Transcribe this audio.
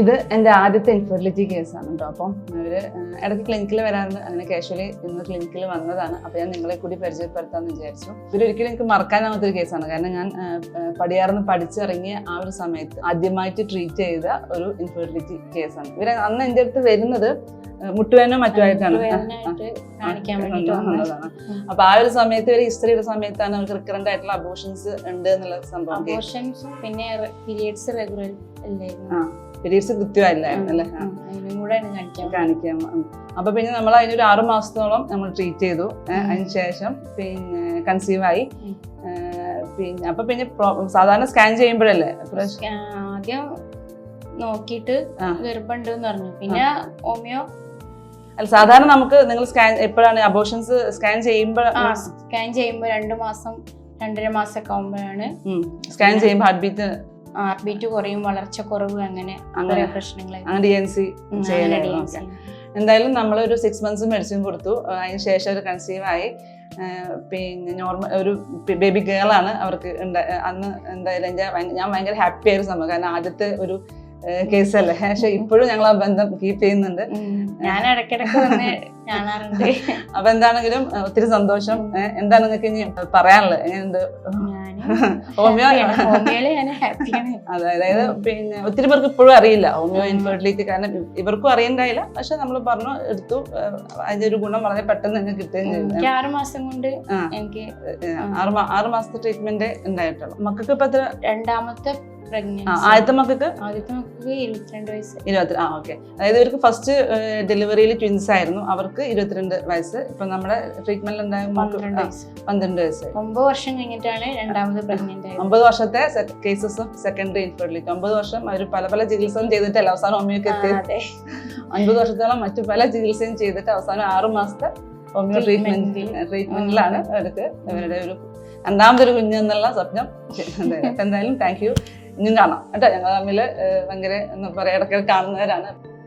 ഇത് എന്റെ ആദ്യത്തെ ഇൻഫെർട്ടിലിറ്റി കേസാണ് കേട്ടോ അപ്പം അവർ ഇടയ്ക്ക് ക്ലിനിക്കിൽ വരാറുണ്ട്. അങ്ങനെ കാഷ്വലി ഇന്ന് ക്ലിനിക്കിൽ വന്നതാണ്. അപ്പോൾ ഞാൻ നിങ്ങളെ കൂടി പരിചയപ്പെടുത്താമെന്ന് വിചാരിച്ചു. ഇതൊരിക്കലും എനിക്ക് മറക്കാനാവാത്തൊരു കേസാണ് കാരണം ഞാൻ പടിയാർന്ന് പഠിച്ചിറങ്ങിയ ആ ഒരു സമയത്ത് ആദ്യമായിട്ട് ട്രീറ്റ് ചെയ്ത ഒരു ഇൻഫെർട്ടിലിറ്റി കേസാണ് ഇവർ അന്ന് എന്റെ അടുത്ത് വരുന്നത് മുട്ടുവേനോ മറ്റുമായിട്ടാണ് അപ്പൊ ആ ഒരു സമയത്ത് ഒരു ഹിസ്റ്ററിയുടെ സമയത്താണ് അവർക്ക് റിക്കറന്റ് ആയിട്ടുള്ള അബോഷൻസ് ഉണ്ട് എന്നുള്ള സംഭവം പിന്നെ പീരിയഡ്സ് റെഗുലർ അല്ലായിരുന്നു പീരീഡ്സ് കൃത്യമായില്ലായിരുന്നു അല്ലേ? കാണിക്കാൻ. അപ്പൊ പിന്നെ നമ്മൾ അതിനൊരു ആറു മാസത്തോളം നമ്മൾ ട്രീറ്റ് ചെയ്തു. അതിന് ശേഷം പിന്നെ കൺസീവ് ആയി. പിന്നെ അപ്പൊ പിന്നെ സാധാരണ സ്കാൻ ചെയ്യുമ്പോഴല്ലേ? ആദ്യം നോക്കിയിട്ട്. ഗർഭമുണ്ട് എന്ന് പറഞ്ഞു. പിന്നെ ഹോമിയോ? അല്ല സാധാരണ നമുക്ക് നിങ്ങൾ സ്കാൻ എപ്പോഴാണ് അബോഷൻസ് സ്കാൻ ചെയ്യുമ്പോൾ സ്കാൻ ചെയ്യുമ്പോൾ രണ്ട് മാസം രണ്ടര മാസമൊക്കെ ആകുമ്പോഴാണ് സ്കാൻ ചെയ്യുമ്പോൾ ഹാർട്ട് ബീറ്റ് ഹാർട്ട് ടു കുറയും വളർച്ച കുറവ് അങ്ങനെ. അങ്ങനെ. പ്രശ്നങ്ങൾ അങ്ങനെ ഡി എൻ സി ചെയ്യലായിരുന്നു എന്തായാലും നമ്മൾ ഒരു സിക്സ് മന്ത്സ് മെഡിസിൻ കൊടുത്തു അതിന് ശേഷം ഒരു കൺസീവ് ആയി. പിന്നെ നോർമൽ ഒരു ബേബി ഗേൾ ആണ് അവർക്ക് അന്ന് എന്തായാലും ഞാൻ ഭയങ്കര ഹാപ്പി ആയിരുന്നു സംഭവം. കാരണം ആദ്യത്തെ ഒരു കേസല്ലേ? പക്ഷെ ഇപ്പോഴും ഞങ്ങൾ ആ ബന്ധം കീപ്പ് ചെയ്യുന്നുണ്ട്. ഞാൻ ഇടയ്ക്കിടയ്ക്ക് കാണാറുണ്ട്. അപ്പൊ എന്താണെങ്കിലും ഒത്തിരി സന്തോഷം. എന്താണ് നിങ്ങൾക്ക് ഇനി പറയാനുള്ളത്? എങ്ങനെയുണ്ട്? ഹോമിയോ? അതെ അതായത് പിന്നെ ഒത്തിരി പേർക്ക് ഇപ്പോഴും അറിയില്ല. ഹോമിയോ ഇൻഫെർട്ടിലിറ്റി കാരണം ഇവർക്കും അറിയണ്ടായില്ല. പക്ഷെ നമ്മൾ പറഞ്ഞു എടുത്തു. അതിന്റെ ഒരു ഗുണം വളരെ പെട്ടെന്ന് തന്നെ കിട്ടുകയും ചെയ്തു. ആറ് മാസം കൊണ്ട്. എനിക്ക് ആറ് മാസത്തെ ട്രീറ്റ്മെന്റ് ഉണ്ടായിട്ടുള്ളൂ. മക്കൾക്ക് ഇപ്പൊ എത്ര? രണ്ടാമത്തെ ആദ്യത്തെ മക്കൾക്ക് ആദ്യത്തെ ഇരുപത്തിരണ്ട് വയസ്സ്. ഇരുപത്തി ആ ഓക്കെ അതായത് ഇവർക്ക് ഫസ്റ്റ് ഡെലിവറിയിൽ ട്വിൻസ് ആയിരുന്നു. അവർക്ക് ഇരുപത്തിരണ്ട് വയസ്സ്. ഇപ്പൊ നമ്മുടെ ട്രീറ്റ്മെന്റ് ഉണ്ടായ പന്ത്രണ്ട് വയസ്സ്. ഒമ്പത് വർഷം കഴിഞ്ഞിട്ടാണ് രണ്ടാമത് പ്രഗ്നന്റ് ഒമ്പത് വർഷത്തെ കേസസ് ഓഫ് സെക്കൻഡറി ഇൻഫെർട്ടിലിറ്റി ഒമ്പത് വർഷം അവർ പല പല ചികിത്സകളും ചെയ്തിട്ടല്ല അവസാനം ഹോമിയോക്ക് എത്തി. അൻപത് ഒൻപത് വർഷത്തോളം മറ്റു പല ചികിത്സയും ചെയ്തിട്ട് അവസാനം ആറ് മാസത്തെ ഹോമിയോ ട്രീറ്റ്മെന്റ് ട്രീറ്റ്മെന്റിലാണ് അവർക്ക് അവരുടെ ഒരു രണ്ടാമതൊരു കുഞ്ഞെന്നുള്ള സ്വപ്നം. എന്തായാലും താങ്ക് യു ഇനിയും കാണാം. കേട്ടോ? ഞങ്ങൾ തമ്മിൽ ഭയങ്കര എന്താ പറയാ ഇടയ്ക്കിടയ്ക്ക് കാണുന്നവരാണ്.